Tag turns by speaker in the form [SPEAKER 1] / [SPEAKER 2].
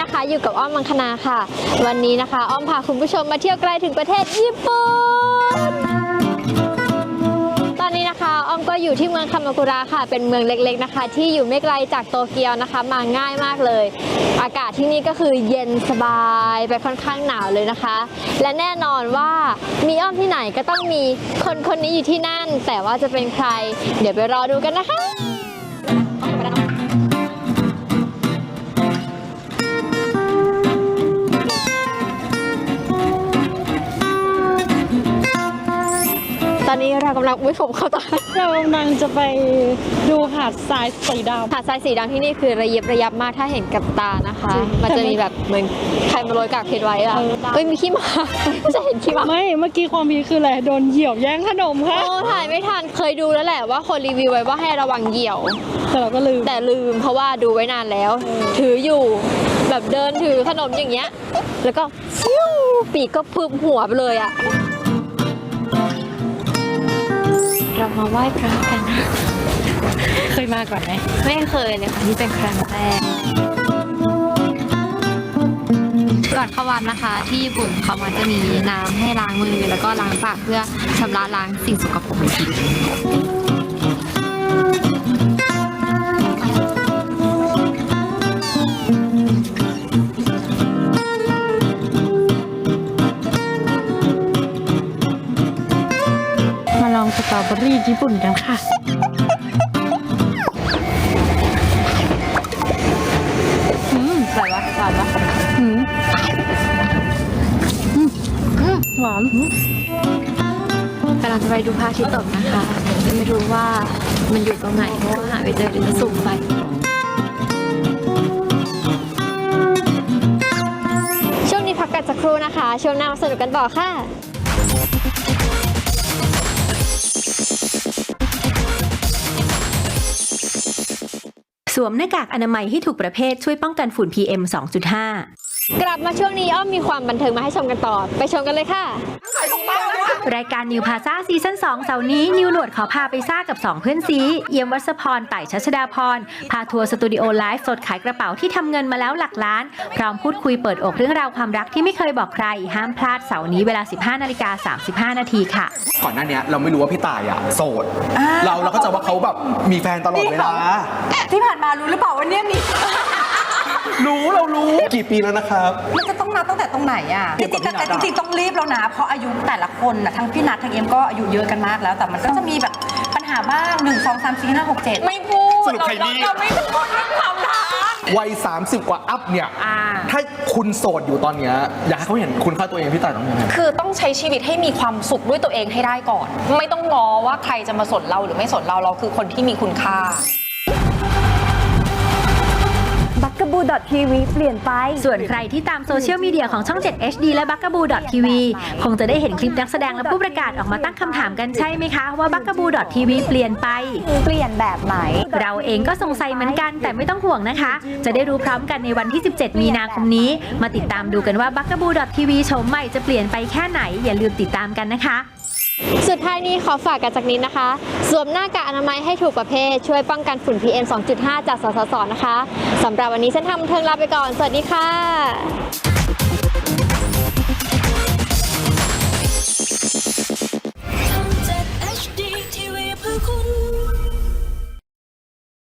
[SPEAKER 1] นะคะอยู่กับอ้อมมังคณาค่ะ วันนี้นะคะ อ้อมพาคุณผู้ชมมาเที่ยวไกลถึงประเทศญี่ปุ่น ตอนนี้นะคะ อ้อมก็อยู่ที่เมืองคามากุระค่ะ เป็นเมืองเล็กๆนะคะ ที่อยู่ไม่ไกลจากโตเกียวนะคะ มาง่ายมากเลย อากาศที่นี่ก็คือเย็นสบายไปค่อนข้างหนาวเลยนะคะ และแน่นอนว่ามีอ้อมที่ไหนก็ต้องมีคนคนนี้อยู่ที่นั่น แต่ว่าจะเป็นใคร เดี๋ยวไปรอดูกันนะคะ ตอนนี้เรากำลังอุ้ยผมเข้าตา
[SPEAKER 2] เรากำลังจะไปดูหาดทรายสีด
[SPEAKER 1] หาดทรายสีดำที่นี่คือระยิบระยับมากถ้าเห็นกับตานะคะ มันจะมีแบบเหมือนใครมาโรยกากเพชรไว้อะเอ้ยมีขี้หมาจะเห็นขี้หมาำ
[SPEAKER 2] ไม่เมื่อกี้ความพีคคืออะไรโดนเหยี่ยวแย่งขนมค่ะ
[SPEAKER 1] โอ้ถ่ายไม่ทันเคยดูแล้วแหละว่าคนรีวิวไว้ว่าให้ระวังเหยี่ยว
[SPEAKER 2] แต่เราก็ลืม
[SPEAKER 1] แต่ลืมเพราะว่าดูไว้นานแล้ว ถืออยู่แบบเดินถือขนมอย่างเงี้ย แล้วก็ฟิวปีกก็พึบหัวไปเลยอะ เรามาไหว้พระกันนะ
[SPEAKER 2] เคยมาก่อนไหม
[SPEAKER 1] ไม่เคยเลยค่ะนี่เป็นครั้งแรก ก่อนเข้าวัดนะคะ ที่ญี่ปุ่นเขามันจะมีน้ำให้ล้างมือแล้วก็ล้างปากเพื่อชำระล้างสิ่งสกปรกในผิ
[SPEAKER 2] รอเบอรี่ญี่ปุ่นกันค่ะอืม
[SPEAKER 1] ใส่วะหวานวะ
[SPEAKER 2] อืมอืมอืมหวาน
[SPEAKER 1] กำลังจะไปดูพระอาทิตย์ตกนะคะ ไม่รู้ว่ามันอยู่ตรงไหนเพราะว่าหาไปเจอเดี๋ยวจะสูงไป ช่วงนี้พักกันสักครู่นะคะ ช่วงหน้ามาสนุกกันต่อค่ะ
[SPEAKER 3] สวมหน้ากากอนามัยให้ถูกประเภทช่วยป้องกันฝุ่น PM 2.5
[SPEAKER 1] กลับมาช่วงนี้อ้อมมีความบันเทิงมาให้ชมกันต่อ ไปชมกันเลยค่ะ
[SPEAKER 3] รายการนิวพาซาซีซั่น2เสาร์นี้นิวหนวดขอพาไปซ่ากับ 2 เพื่อนซีเยี่ยมวัสพรไต่ชัชดาพร พาทัวร์สตูดิโอไลฟ์สดขายกระเป๋าที่ทำเงินมาแล้วหลักล้าน พร้อมพูดคุยเปิดอกเรื่องราวความรักที่ไม่เคยบอกใคร ห้ามพลาดเสาร์นี้เวลา 15นาฬิกา35 นาทีค่ะ
[SPEAKER 4] ก่อนหน้าเนี้ยเราไม่รู้ว่าพี่ตายอะโสด เราเราก็จะว่าเขาแบบมีแฟนตลอดเวลา
[SPEAKER 5] ที่ผ่านมารู้หรือเปล่าว่าเนี่ยมี
[SPEAKER 4] รู้เรารู้กี่ปีแล้วนะครับ
[SPEAKER 5] มันจะต้องนับตั้งแต่ตรงไหนอะ
[SPEAKER 4] เที
[SPEAKER 5] จ
[SPEAKER 4] ยบกับ
[SPEAKER 5] ริงๆ
[SPEAKER 4] พี่นั
[SPEAKER 5] แต่
[SPEAKER 4] ทอะ
[SPEAKER 5] จริงๆต้องรีบแล้วนะ เพราะอายุแต่ละคนนะทั้งพี่นัททั้งเอ็มก็อายุเยอะกันมากแล้ว แต่มันก็จะมีแบบปัญหาบ้าง1 2 3 4 5 6 7 ไม่พูด
[SPEAKER 4] สรุปใครดี
[SPEAKER 5] เราไม่พูดเรื่องความรัก
[SPEAKER 4] วัย 30 กว่าอัพเนี่ยถ้าคุณโสดอยู่ตอนเนี้ยอยากให้เขาเห็นคุณค่าตัวเองพี่ตายต้องยังไง
[SPEAKER 6] คือต้องใช้ชีวิตให้มีความสุขด้วยตัวเองให้ได้ก่อน ไม่ต้องงอว่าใครจะมาสนเราหรือไม่สนเราเราคือคนที่มีคุณค่า
[SPEAKER 7] บั กกบูดอททีวีเปลี่ยนไป
[SPEAKER 3] ส่วนใครที่ตามโซเชียลมีเดียของช่อง 7 HD และ b u g a b o o TV คงจะได้เห็นคลิปนักแสดงและผู้ประกาศออกมาตั้งคำถามกันใช่ไหมคะ ว่า b u g a b o o TV เปลี่ยนไป
[SPEAKER 7] เปลี่ยนแบบไหน
[SPEAKER 3] เราเองก็สงสัยเหมือนกันแต่ไม่ต้องห่วงนะคะ จะได้รู้พร้อมกันในวันที่ 17 มีนาคมนี้ มาติดตามดูกันว่า b u g a b o o TV โฉมใหม่จะเปลี่ยนไปแค่ไหนอย่าลืมติดตามกันนะคะ
[SPEAKER 1] สุดท้ายนี้ขอฝากกันจากนี้นะคะ สวมหน้ากากอนามัยให้ถูกประเภท ช่วยป้องกันฝุ่น PM 2.5 จากสสสนะคะสำหรับวันนี้ฉันทำเทิงลาไปก่อน สวัสดีค่ะ